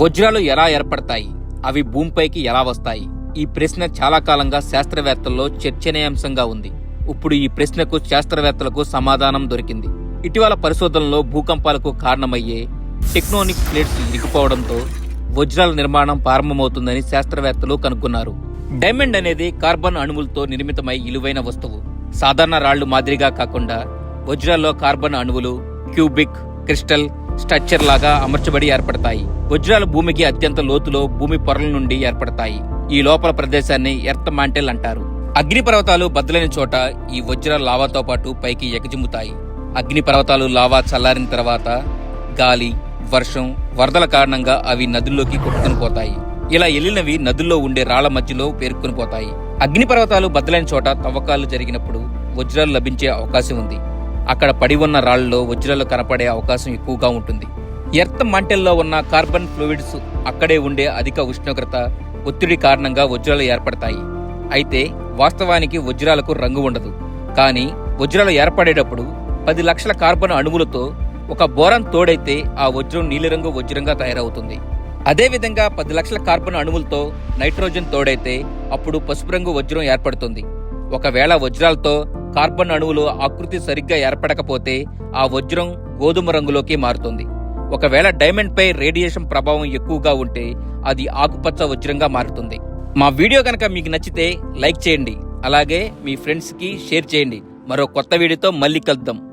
వజ్రాలు ఎలా ఏర్పడతాయి? అవి భూమిపైకి ఎలా వస్తాయి? ఈ ప్రశ్న చాలా కాలంగా శాస్త్రవేత్తల్లో చర్చనీయాంశంగా ఉంది. ఇప్పుడు ఈ ప్రశ్నకు శాస్త్రవేత్తలకు సమాధానం దొరికింది. ఇటీవల పరిశోధనలో భూకంపాలకు కారణమయ్యే టెక్నోనిక్ ప్లేట్స్ ఇరిగిపోవడంతో వజ్రాల నిర్మాణం ప్రారంభమవుతుందని శాస్త్రవేత్తలు కనుగొన్నారు డైమండ్ అనేది కార్బన్ అణువులతో నిర్మితమై ఇలువైన వస్తువు. సాధారణ రాళ్ళు మాదిరిగా కాకుండా వజ్రాల్లో కార్బన్ అణువులు క్యూబిక్ క్రిస్టల్ స్ట్రక్చర్ లాగా అమర్చబడి ఏర్పడతాయి. వజ్రాలు భూమికి అత్యంత లోతులో భూమి పొరల నుండి ఏర్పడతాయి. ఈ లోపల ప్రదేశాన్ని ఎర్త్ మాంటెల్ అంటారు. అగ్నిపర్వతాలు బద్దలైన చోట ఈ వజ్ర లావాతో పాటు పైకి ఎగజిమ్ముతాయి. అగ్నిపర్వతాలు లావా చల్లారిన తర్వాత గాలి వర్షం వరదల కారణంగా అవి నదుల్లోకి కొట్టుకుని పోతాయి. ఇలా ఎల్లినవి నదుల్లో ఉండే రాళ్ళ మధ్యలో పేరుకుని పోతాయి. అగ్నిపర్వతాలు బద్దలైన చోట తవ్వకాలు జరిగినప్పుడు వజ్రాలు లభించే అవకాశం ఉంది. అక్కడ పడి ఉన్న రాళ్ళలో వజ్రాలు కనపడే అవకాశం ఎక్కువగా ఉంటుంది. ఎర్త్ మంటల్లో ఉన్న కార్బన్ ఫ్లూయిడ్స్ అక్కడే ఉండే అధిక ఉష్ణోగ్రత ఒత్తిడి కారణంగా వజ్రాలు ఏర్పడతాయి. అయితే వాస్తవానికి వజ్రాలకు రంగు ఉండదు. కానీ వజ్రాలు ఏర్పడేటప్పుడు పది లక్షల కార్బన్ అణువులతో ఒక బోరం తోడైతే ఆ వజ్రం నీలిరంగు వజ్రంగా తయారవుతుంది. అదేవిధంగా పది లక్షల కార్బన్ అణువులతో నైట్రోజన్ తోడైతే అప్పుడు పసుపు రంగు వజ్రం ఏర్పడుతుంది. ఒకవేళ వజ్రాలతో కార్బన్ అణువులు ఆకృతి సరిగ్గా ఏర్పడకపోతే ఆ వజ్రం గోధుమ రంగులోకి మారుతుంది. ఒకవేళ డైమండ్పై రేడియేషన్ ప్రభావం ఎక్కువగా ఉంటే అది ఆకుపచ్చ వజ్రంగా మారుతుంది. మా వీడియో కనుక మీకు నచ్చితే లైక్ చేయండి. అలాగే మీ ఫ్రెండ్స్కి షేర్ చేయండి. మరో కొత్త వీడియోతో మళ్ళీ కలుద్దాం.